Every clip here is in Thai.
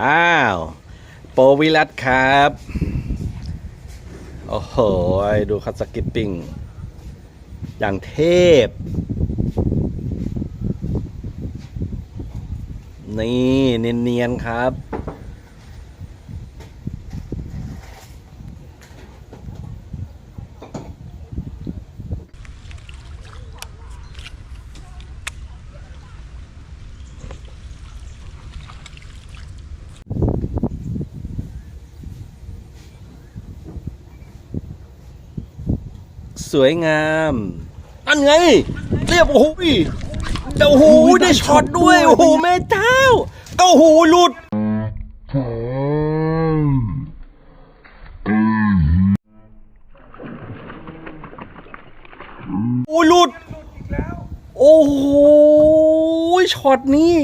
อ้าว โปรวิรัตครับ โอ้โห ดูคัตสกิปปิ้ง อย่างเทพ นี่ เนียนๆครับ สวยงาม อันไง เรียบโอ้โหเดี๋ยวโอ้โหได้ช็อตด้วย โอ้โหแม่เจ้า โอ้โหหลุดโอ้หลุด โอ้โหช็อตนี้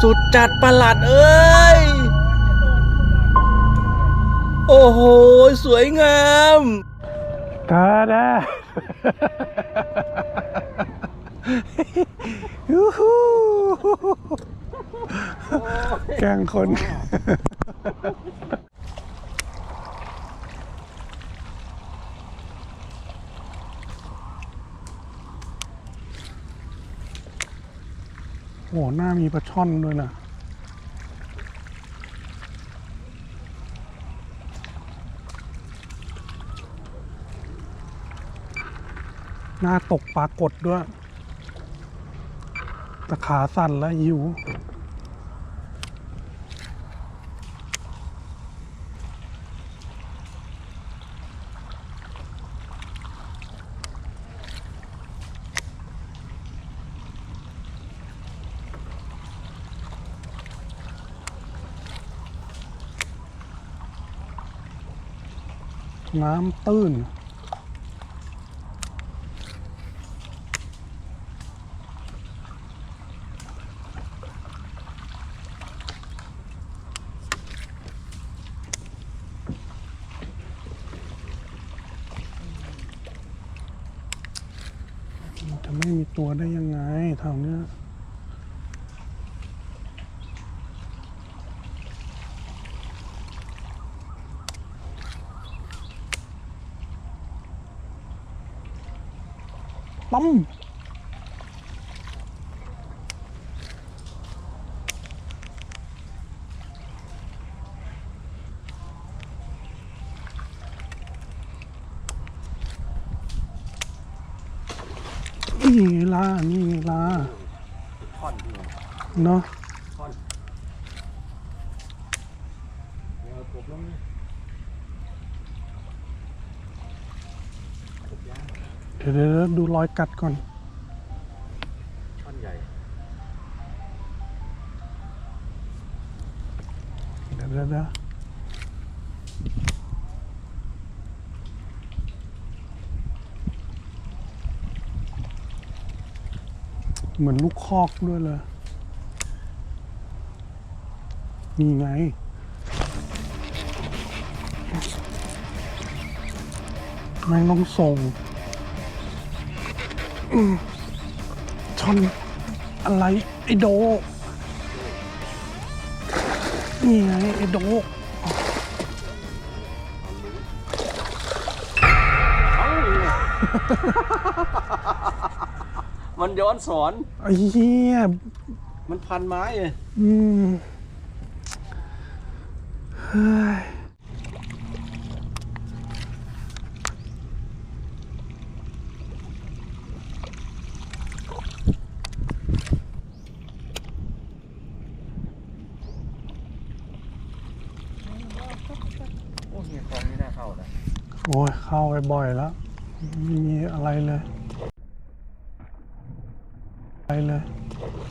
สุดจัดประหลัดเอ้ย โอ้โห สวยงามกาดายูฮูแกล้งคน โอ้หน้ามีปลาช่อนด้วยนะ หน้าตกปรากฏด้วย ตะขาสั่นแล้วหิวน้ำตื้น มีตัวได้ยังไงแถวเนี้ยปั๊ม นี่ล่ะนี่ล่ะเนาะเดี๋ยวดูรอยกัดก่อน เหมือนลูกคอกด้วยเลย นี่ไงแม่งต้องส่งชนอะไร ไอโด นี่ไง ไอโด มันย้อนสอน ไอ้เหี้ยมันพันไม้เลยอืมเฮ้ยโอ้ยคลองนี้น่าเข้านะ โอ้ยเข้าไปบ่อยแล้วไม่มีอะไรเลยอะ ไรเลย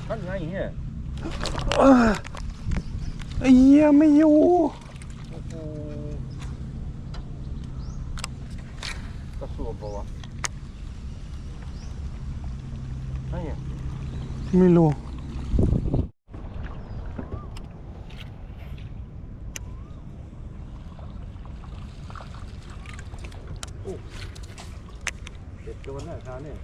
ท่อนไงเนี่ยเอ้อไอ้เหี้ยไม่อยู่โอ้โหกระสวบปะวะไอ้เนี่ยไม่รู้เด็ดโดนนะคราวเนี่ย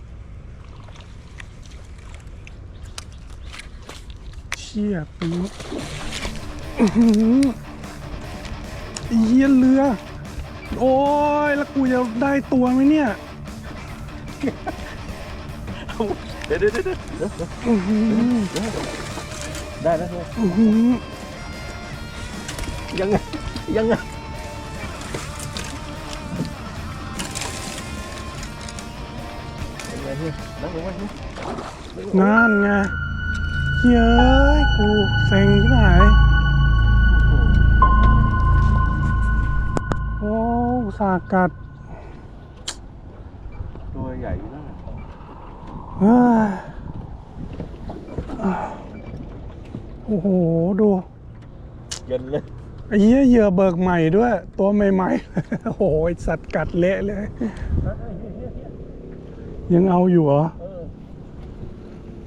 ชชี่ยปีดอื้อหือไอ้เฮียเรือ โอ้ย แล้วกูจะได้ตัวไหมเนี่ย เดี๋ยวเดี๋ยวเดี๋ยวเดี๋ยวอื้อหือได้แล้วเนี่ยอื้อหือยังไงยังไงยังไงเนี่ยนั่งลงไว้นี่งานไง เฮ้ยกูเซ็งใช่ไหมโอ้อุตสาห์กัด ตัวใหญ่อยู่นั่นน่ะเฮ้ยโอ้โห ดูเย็นเลยไอ้เหี้ยเหยื่อเบิกใหม่ด้วย ตัวใหม่ๆ โอ้โหไอ้สัตว์กัดเละเลย ยังเอาอยู่เหรอเออ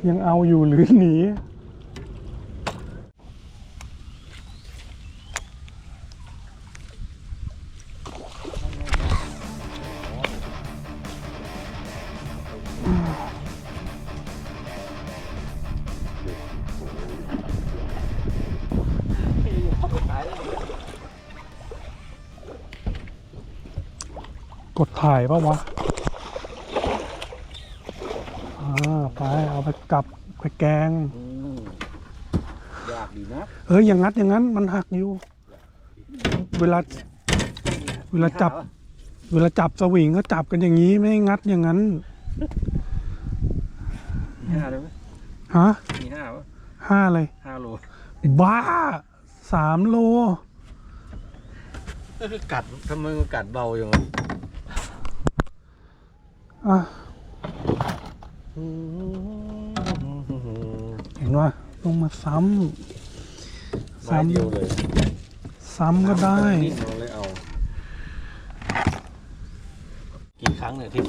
ยังเอาอยู่หรือหนี กดถ่ายปะวะ อ่า ไป เอาไปกลับไปแกง อืมยากดีนะเอ้ยอย่างงัดอย่างนั้นมันหักอยู่ เวลา เวลาจับ เวลาจับสวิงก็จับกันอย่างนี้ไม่ให้งัดอย่างนั้น มีห้าได้ไหมฮะมีห้าปะห้าเลย ห้าโลบ้าสามโลกัดทำไมมันกัดเบาอย่างนั้นอะ เห็นว่าต้องมาซ้ำไม้เดียวเลย ซ้ำก็ได้นิดเราเลยเอากี่ครั้งเนี่ยที่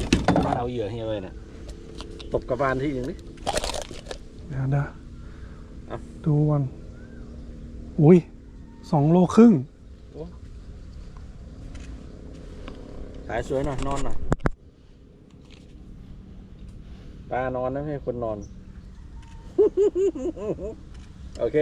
เอาเหยื่อเฮียไปเนี่ยตบกระบาลที่หนึ่งดิเดี๋ยวเดี๋ยวเอาดูก่อนอุ้ยสองโลครึ่งสายสวยหน่อย นอนหน่อย ปลานอนนะไม่ใช่คนนอน โอเค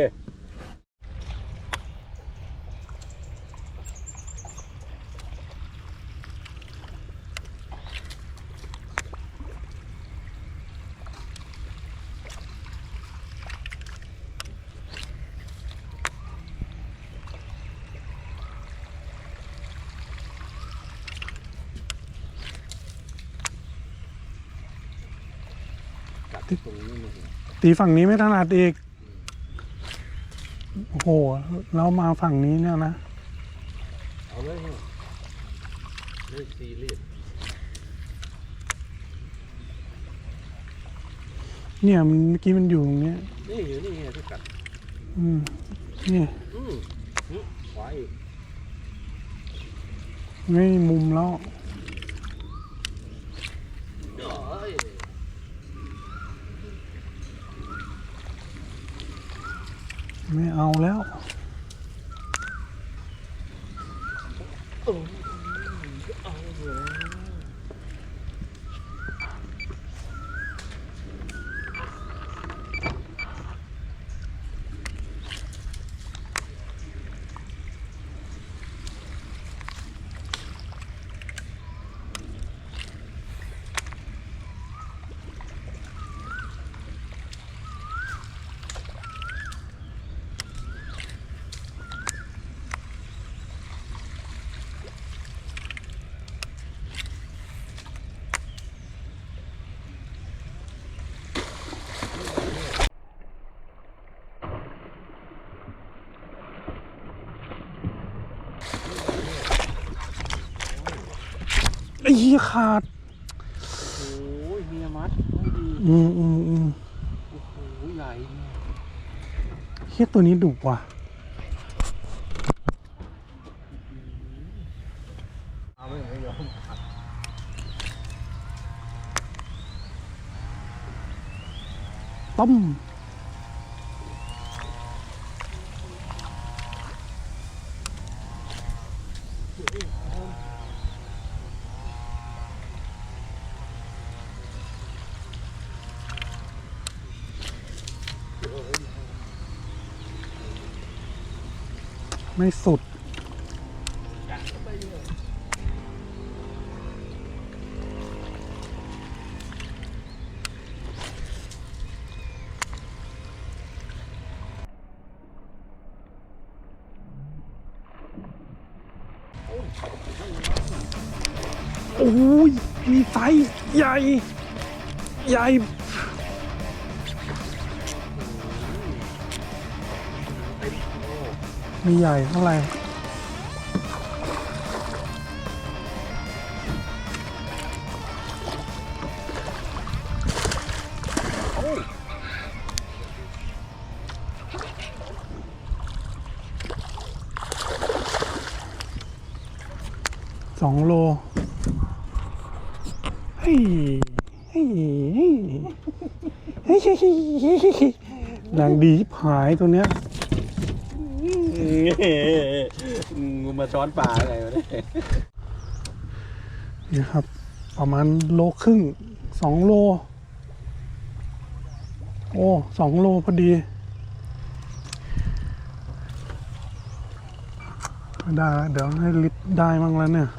ตรงนี้มันตีฝั่งนี้ไม่ถนัดอีก โอ้โห เรามาฝั่งนี้เนี่ยนะ เอาเลยเฮ้ยเลิกซีเรียสเนี่ยมันเมื่อกี้มันอยู่ตรงเนี้ยนี่อยู่นี่ไงที่กัดอืมนี่อืมนี่ขวาอีกไม่มีมุมแล้ว เอ้ย ไม่เอาแล้ว ไอ้เหี้ยขาด โอ้ยเมียมัดไม่ดีอืมอืมอืมโอ้โหใหญ่เนี่ยเฮียตัวนี้ดุว่ะ เอาไม่ไม่ยอมกัดต้ม ไม่สุด โอ้ยมีไซส์ใหญ่ ใหญ่ มีใหญ่เท่าไหร่สองโลเฮ้ยเฮ้ยเฮ้ยเฮ้ยแรงดีชิบหายตัวเนี้ย งูมาช้อนปลาอะไรวะเนี่ยนี่ครับ ประมาณโลครึ่งสองโล โอ้สองโลพอดี ได้ เดี๋ยวให้ลิตรได้มั่งแล้วเนี่ย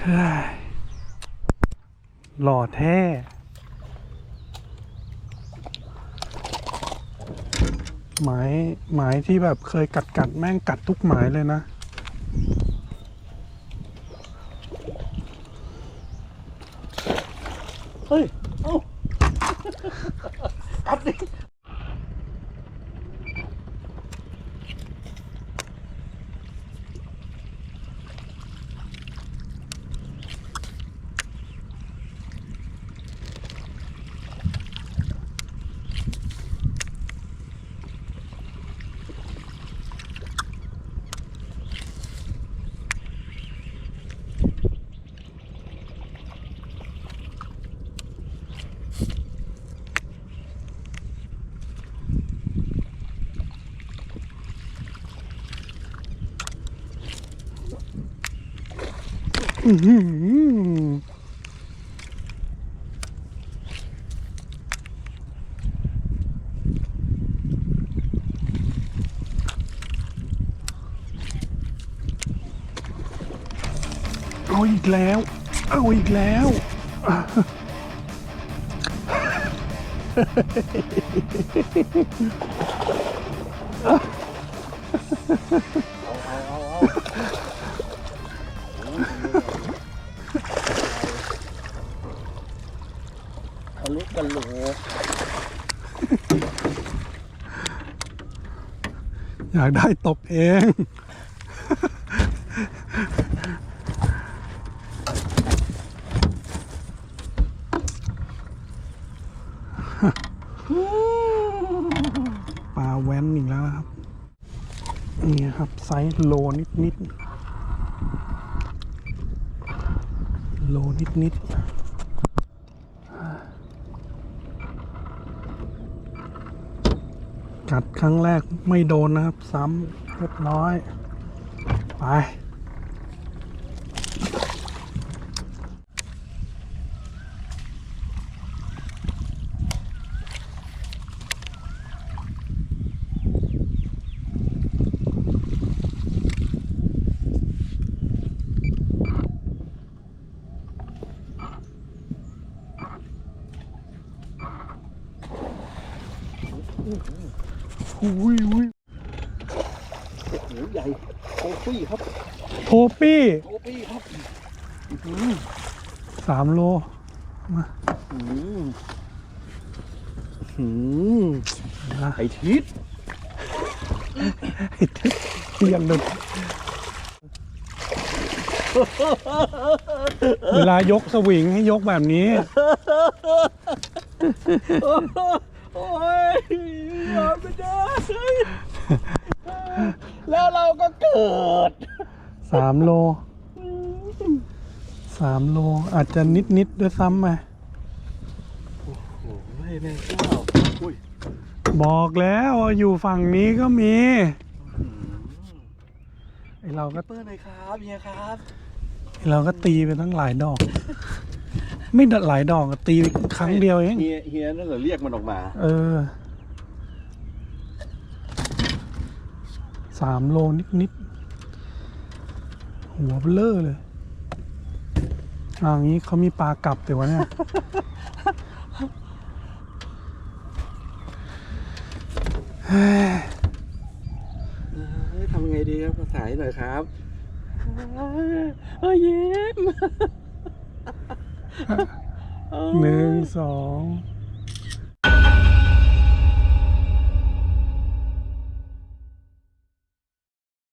เฮ้ยหล่อแท้ หมายหมายที่แบบเคยกัดกัดแม่งกัดทุกหมายเลยนะเฮ้ย เอ้ากัดดิ เอาอีกแล้ว เอาอีกแล้ว เอา ทะลูกกันโหลอยากได้ตบเอง ปลาแว้นอีกแล้วนะครับ นี่ครับ ไซส์โลนิดนิดๆ โลนิดนิดกัดครั้งแรกไม่โดนนะครับ ซ้ำเรียบร้อย ไป อุ้ยอุ้ยหนูใหญ่โอ้ปี้ครับโทปี้โอ้ปี้ครับสามโลอืมอืมนะไอทิศเทียนเลยเวลายกสวิงให้ยกแบบนี้ โอ้ยยอมไม่ได้แล้วเราก็เกิดสามโลสามโลอาจจะนิดนิดๆด้วยซ้ำไหมโอ้ยแม่เจ้าอุ้ยบอกแล้วว่าอยู่ฝั่งนี้ก็มีไอเราก็เปิ้ลหน่อยครับเฮียครับไอ้เราก็ตีไปทั้งหลายดอก ไม่หลายดอกอะตีครั้งเดียวเอง เฮียเฮียนั่นเหรอเรียกมันออกมา เออ สามโลนิดนิดๆหัวเบลอเลยอ่างี้เขามีปลากลับแต่วะเนี่ยเฮ้ยทำไงดีครับภาษาหน่อยครับเฮ้ยยิ้ม หนึ่งสอง